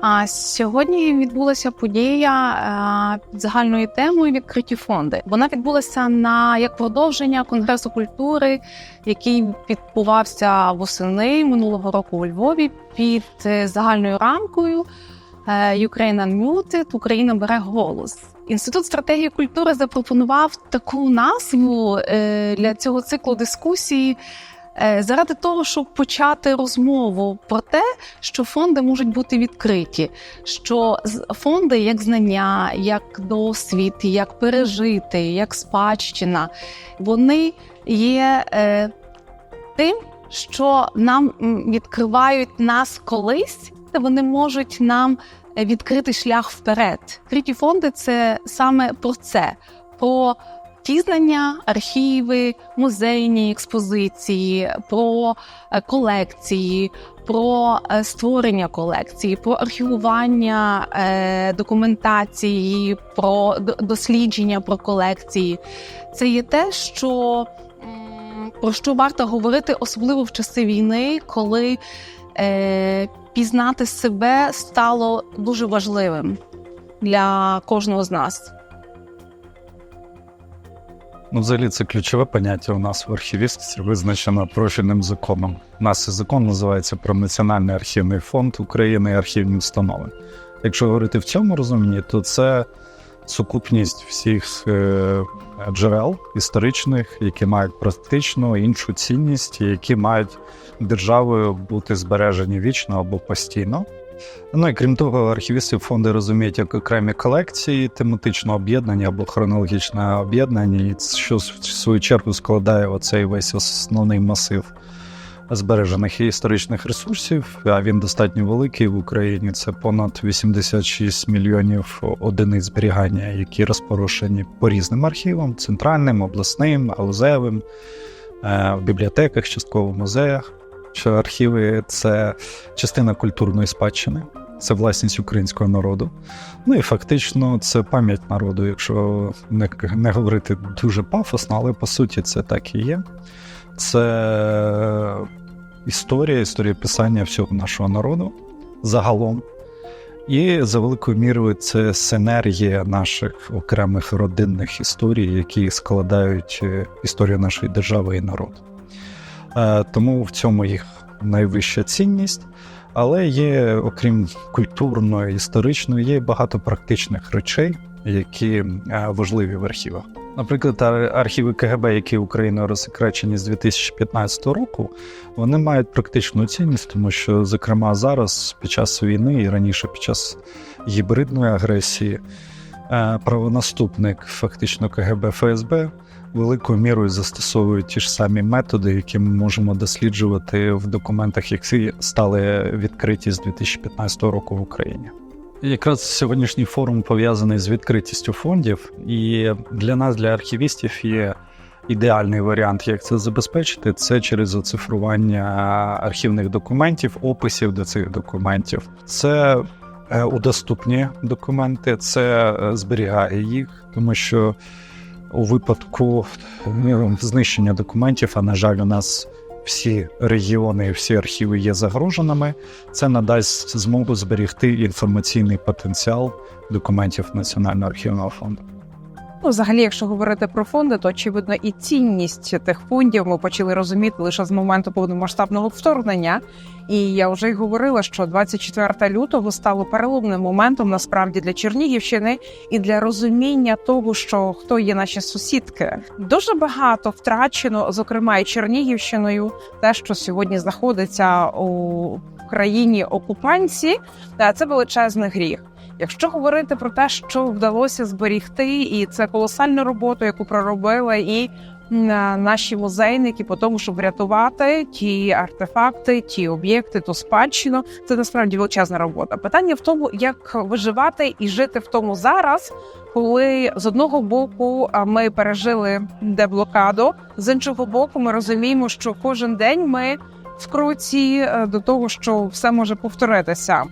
А сьогодні відбулася подія е, під загальною темою відкриті фонди. Вона відбулася на як продовження конгресу культури, який відбувався восени минулого року у Львові під е, загальною рамкою е, Ukraine Unmuted Україна бере голос. Інститут стратегії культури запропонував таку назву для цього циклу дискусії. Е, Заради того, щоб почати розмову про те, що фонди можуть бути відкриті, що фонди як знання, як досвід, як пережити, як спадщина, вони є е, тим, що нам відкривають нас колись, вони можуть нам е, відкрити шлях вперед. Відкриті фонди це саме про це. Про ті знання, архіви, музейні експозиції, про е, колекції, про е, створення колекції, про архівування е, документації, про дослідження про колекції. Це є те, що про що варто говорити, особливо в часи війни, коли е, пізнати себе стало дуже важливим для кожного з нас. Ну, взагалі, це ключове поняття у нас в архівістиці, визначено профільним законом. У нас і закон називається про Національний архівний фонд України і архівні установи. Якщо говорити в цьому розумінні, то це сукупність всіх е, джерел історичних, які мають практично іншу цінність, які мають державою бути збережені вічно або постійно. Ну і крім того, архівісти фонди розуміють як окремі колекції, тематично об'єднання або хронологічне об'єднання, що в свою чергу складає оцей весь основний масив збережених і історичних ресурсів. А він достатньо великий в Україні. Це понад 86 мільйонів одиниць зберігання, які розпорошені по різним архівам: центральним, обласним, галузевим, е, в бібліотеках, частково музеях. Що архіви це частина культурної спадщини, це власність українського народу. Ну і фактично це пам'ять народу, якщо не, не говорити дуже пафосно, але по суті це так і є. Це історія, історія писання всього нашого народу загалом. І за великою мірою це синергія наших окремих родинних історій, які складають е, історію нашої держави і народу. Е, Тому в цьому їх найвища цінність. Але є, окрім культурної, історичної, є багато практичних речей, які е, важливі в архівах. Наприклад, ар- архіви КГБ, які Україною розсекречені з 2015 року, вони мають практичну цінність, тому що, зокрема, зараз, під час війни і раніше під час гібридної агресії, правонаступник фактично КГБ ФСБ великою мірою застосовують ті ж самі методи, які ми можемо досліджувати в документах, які стали відкриті з 2015 року в Україні. Якраз сьогоднішній форум пов'язаний з відкритістю фондів, і для нас, для архівістів, є ідеальний варіант, як це забезпечити. Це через оцифрування архівних документів, описів до цих документів. Це е, удоступні документи, це е, зберігає їх, тому що у випадку ну, знищення документів, а на жаль, у нас всі регіони всі архіви є загроженими. Це надасть змогу зберігти інформаційний потенціал документів Національного архівного фонду. Ну, взагалі, якщо говорити про фонди, то очевидно і цінність тих фондів ми почали розуміти лише з моменту повномасштабного вторгнення. І я вже й говорила, що 24 лютого стало переломним моментом насправді для Чернігівщини і для розуміння того, що хто є наші сусідки. Дуже багато втрачено, зокрема і Чернігівщиною, те, що сьогодні знаходиться у країні окупанці, це величезний гріх. Якщо говорити про те, що вдалося зберігти, і це колосальна робота, яку проробили і м, наші музейники по тому, щоб врятувати ті артефакти, ті об'єкти, ту спадщину, це насправді величезна робота. Питання в тому, як виживати і жити в тому зараз, коли з одного боку ми пережили деблокаду, з іншого боку, ми розуміємо, що кожен день ми в круці е, до того, що все може повторитися.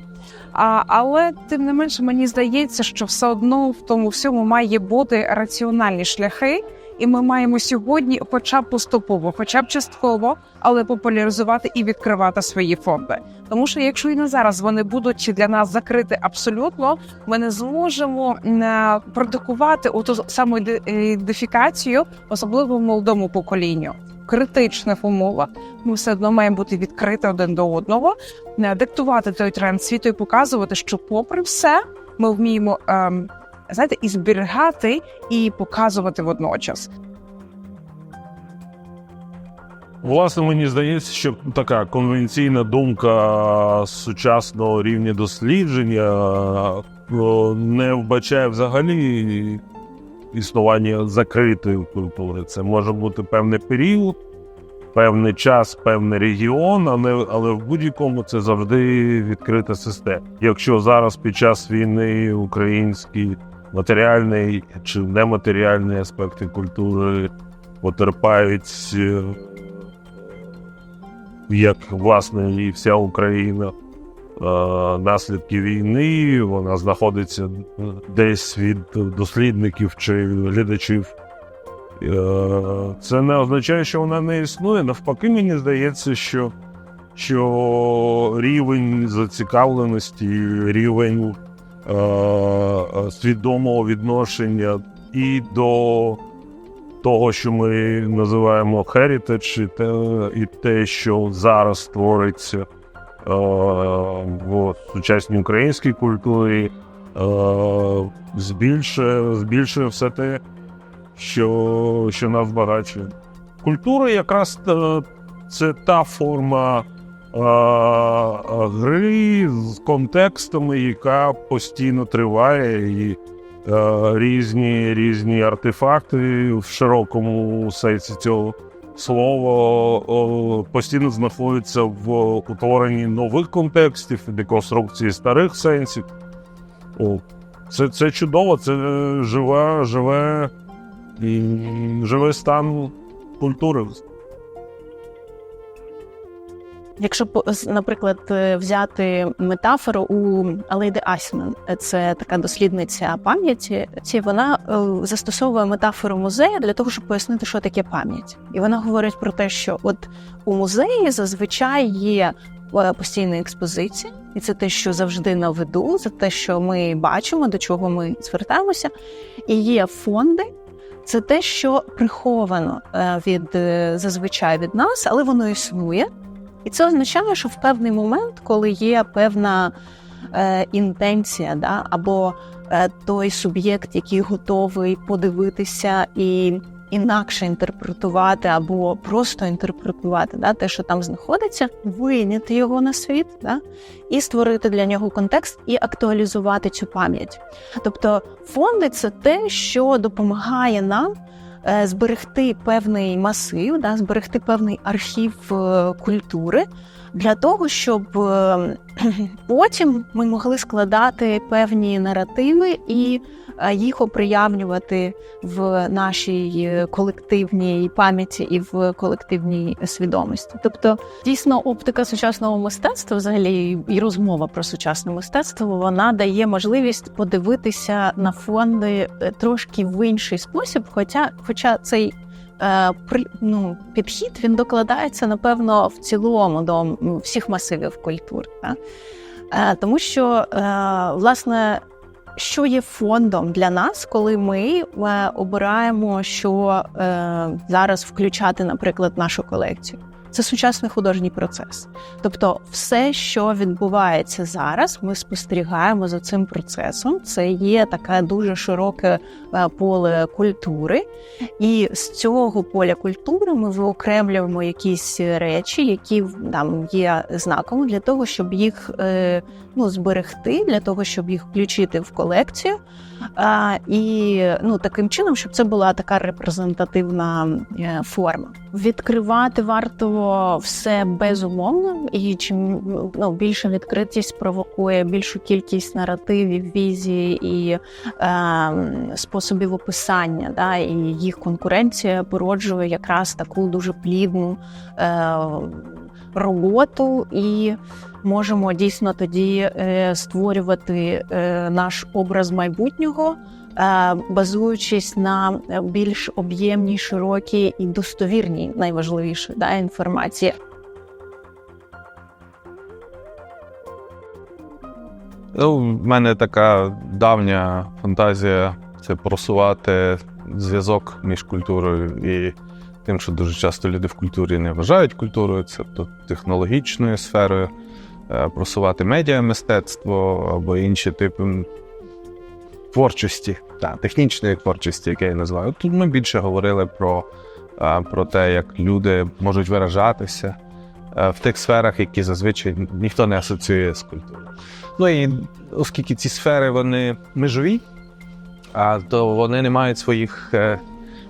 А, але тим не менше, мені здається, що все одно в тому всьому має бути раціональні шляхи, І ми маємо сьогодні, хоча б поступово, хоча б частково, але популяризувати і відкривати свої фонди. Тому що якщо і на зараз вони будуть для нас закриті абсолютно, ми не зможемо е, продукувати оту саму іде- ідентифікацію, особливо молодому поколінню. Критичних умовах ми все одно маємо бути відкриті один до одного, е, диктувати той тренд світу і показувати, що, попри все, ми вміємо ем, знаєте, і зберігати, і показувати водночас. Власне, мені здається, що така конвенційна думка сучасного рівня дослідження не вбачає взагалі існування закритої культури. Це може бути певний період, певний час, певний регіон, але, але в будь-якому це завжди відкрита система. Якщо зараз під час війни український матеріальний чи нематеріальний аспекти культури потерпають е, як власне і вся Україна. Е, Наслідки війни вона знаходиться десь від дослідників чи глядачів. Е, Це не означає, що вона не існує. Навпаки, мені здається, що, що рівень зацікавленості, рівень е, свідомого відношення і до того, що ми називаємо heritage, і те, і те що зараз твориться е, в сучасній українській культурі, е, збільшує, збільшує все те, що, що нас збагачує. Культура якраз е, це та форма е, е, гри з контекстами, яка постійно триває. І е, різні, різні артефакти в широкому сенсі цього слова о, постійно знаходиться в утворенні нових контекстів деконструкції старих сенсів. О, це, це чудово, це живе, живе, живе стан культури. Якщо наприклад, е, взяти метафору у Алейди Асьман, це така дослідниця пам'яті, ці вона е, застосовує метафору музею для того, щоб пояснити, що таке пам'ять. І вона говорить про те, що от у музеї зазвичай є е, постійна експозиція, і це те, що завжди на виду, це те, що ми бачимо, до чого ми звертаємося. І є фонди. Це те, що приховано від зазвичай від нас, але воно існує. І це означає, що в певний момент, коли є певна е, інтенція, да, або е, той суб'єкт, який готовий подивитися і інакше інтерпретувати, або просто інтерпретувати да, те, що там знаходиться, вийняти його на світ, да, і створити для нього контекст і актуалізувати цю пам'ять. Тобто фонди це те, що допомагає нам зберегти певний масив, да, зберегти певний архів е, культури для того, щоб е, потім ми могли складати певні наративи і е, їх оприявнювати в нашій е, колективній пам'яті і в колективній свідомості. Тобто, дійсно, оптика сучасного мистецтва, взагалі, і розмова про сучасне мистецтво, вона дає можливість подивитися на фонди е, трошки в інший спосіб, хоча, хоча цей е, ну, підхід він докладається, напевно, в цілому до всіх масивів культур. Да? Тому що, власне, що є фондом для нас, коли ми е, обираємо, що е, зараз включати, наприклад, нашу колекцію. Це сучасний художній процес. Тобто, все, що відбувається зараз, ми спостерігаємо за цим процесом. Це є таке дуже широке е, поле культури, і з цього поля культури ми виокремлюємо якісь речі, які там є знаковими для того, щоб їх е, ну, зберегти, для того, щоб їх включити в колекцію. І ну, таким чином, щоб це була така репрезентативна е, форма. Відкривати варто все безумовно, і чим ну, більша відкритість провокує більшу кількість наративів, візій і е, способів описання, да, і їх конкуренція породжує якраз таку дуже плідну е, роботу і. Можемо дійсно тоді е, створювати е, наш образ майбутнього е, базуючись на більш об'ємній, широкій і достовірній, найважливіше да, інформації. Ну, в мене така давня фантазія це просувати зв'язок між культурою і тим, що дуже часто люди в культурі не вважають культурою, це технологічною сферою, е, просувати медіа мистецтво або інші типи творчості, та, технічної творчості, яке я називаю. Тут ми більше говорили про, е, про те, як люди можуть виражатися е, в тих сферах, які зазвичай ніхто не асоціює з культурою. Ну і оскільки ці сфери вони межові, а то вони не мають своїх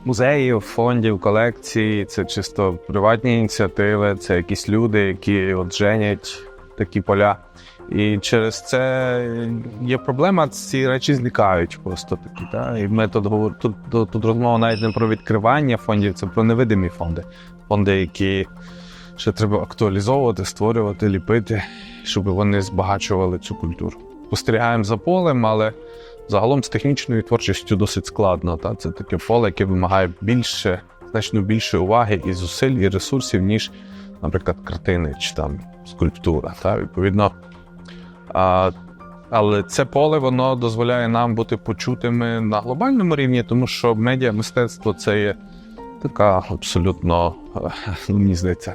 музеїв, фондів, колекцій. Це чисто приватні ініціативи, це якісь люди, які от женять такі поля. І через це є проблема, ці речі зникають просто такі. Та? І ми тут говоримо, тут, тут, тут розмова навіть не про відкривання фондів, це про невидимі фонди. Фонди, які ще треба актуалізовувати, створювати, ліпити, щоб вони збагачували цю культуру. Спостерігаємо за полем, але загалом з технічною творчістю досить складно. Та? Це таке поле, яке вимагає більше, значно більше уваги і зусиль, і ресурсів, ніж, наприклад, картини чи там скульптура. Та? Відповідно. А, але це поле воно дозволяє нам бути почутими на глобальному рівні, тому що медіа мистецтво це є така абсолютно, е, ну, мені здається,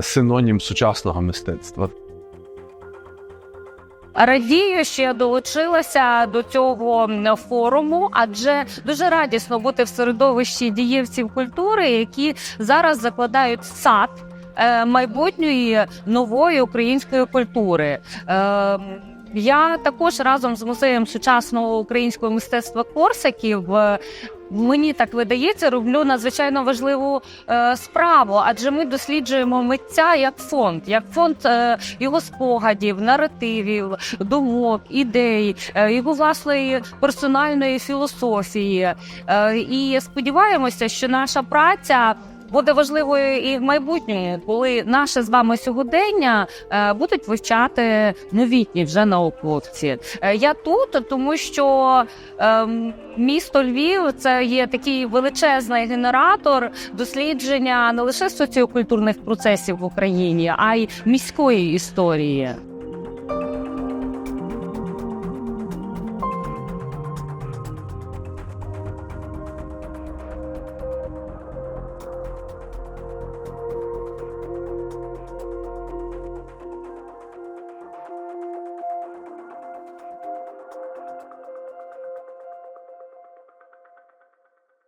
синонім сучасного мистецтва. Радію, що я долучилася до цього форуму, адже дуже радісно бути в середовищі дієвців культури, які зараз закладають сад е, майбутньої нової української культури. Е, я також разом з музеєм сучасного українського мистецтва Корсаків. Мені так видається, роблю надзвичайно важливу е, справу, адже ми досліджуємо митця як фонд, як фонд е, його спогадів, наративів, думок, ідей, е, його власної персональної філософії. Е, і сподіваємося, що наша праця. Буде важливою і в майбутньому, коли наше з вами сьогодення е, будуть вивчати новітні вже науковці. Е, я тут, тому що ем, місто Львів це є такий величезний генератор дослідження не лише соціокультурних процесів в Україні, а й міської історії.